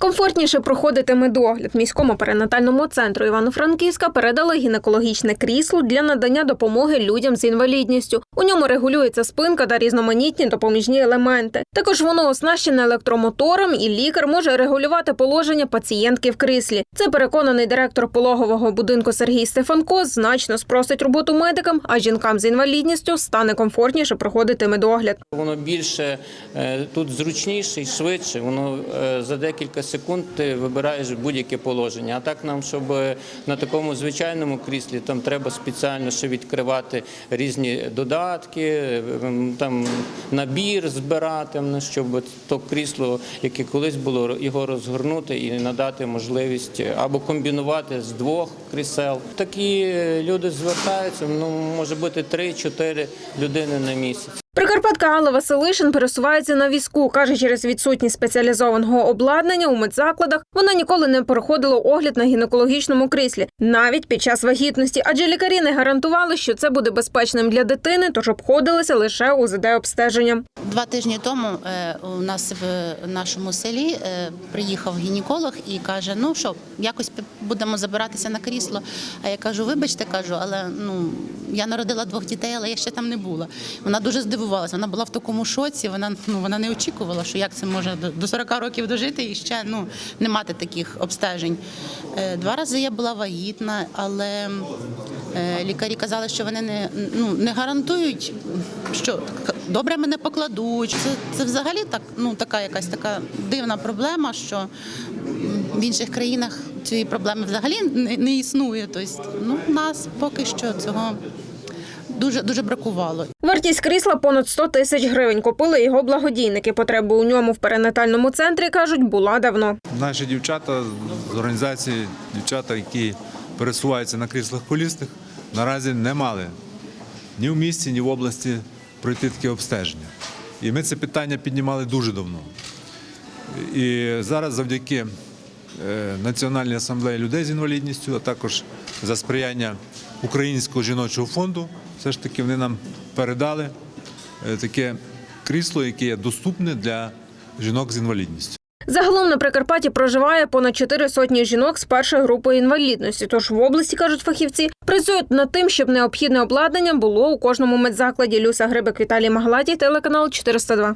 Комфортніше проходити медогляд міському перинатальному центру Івано-Франківська передали гінекологічне крісло для надання допомоги людям з інвалідністю. У ньому регулюється спинка та різноманітні допоміжні елементи. Також воно оснащене електромотором, і лікар може регулювати положення пацієнтки в кріслі. Це переконаний директор пологового будинку Сергій Стефанко. Значно спростить роботу медикам, а жінкам з інвалідністю стане комфортніше проходити медогляд. Воно більше е, тут зручніше і швидше. Воно е, за декілька секунд ти вибираєш будь-яке положення. А так нам, щоб е, на такому звичайному кріслі, там треба спеціально ще відкривати різні додатки, е, там набір збирати, щоб то крісло, яке колись було, його розгорнути і надати можливість або комбінувати з двох крісел. Такі е, люди звертаються. Ну може бути 3-4 людини на місяць. Прикарпатка Алла Василишин пересувається на візку. каже, через відсутність спеціалізованого обладнання у медзакладах вона ніколи не проходила огляд на гінекологічному кріслі, навіть під час вагітності, адже лікарі не гарантували, що це буде безпечним для дитини, тож обходилися лише УЗД обстеженням. Два тижні тому е, у нас в нашому селі е, приїхав гінеколог і каже: ну що, якось будемо забиратися на крісло. А я кажу, вибачте, кажу, але ну я народила двох дітей, але я ще там не була. Вона дуже здивувалася. Вона була в такому шоці. Вона ну вона не очікувала, що як це може до- до 40 років дожити і ще ну не мати таких обстежень. Е, Два рази я була вагітна, але е, лікарі казали, що вони не ну не гарантують, що добре мене покладуть. Це, це взагалі так, ну така якась така дивна проблема, що в інших країнах цієї проблеми взагалі не, не існує. Тобто, ну нас поки що цього дуже дуже бракувало. Вартість крісла понад 100 тисяч гривень. Купили його благодійники. Потреба у ньому в перинатальному центрі кажуть була давно. Наші дівчата з організації, дівчата, які пересуваються на кріслах колісних, наразі не мали ні в місті, ні в області пройти таке обстеження. І ми це питання піднімали дуже давно. І зараз завдяки е, Національній асамблеї людей з інвалідністю, а також за сприяння Українського жіночого фонду, все ж таки вони нам передали е, таке крісло, яке є доступне для жінок з інвалідністю. Загалом на Прикарпатті проживає понад чотири сотні жінок з першої групи інвалідності. Тож в області кажуть фахівці, працюють над тим, щоб необхідне обладнання було у кожному медзакладі. Люся Грибик, Віталій Маглатій, телеканал 402.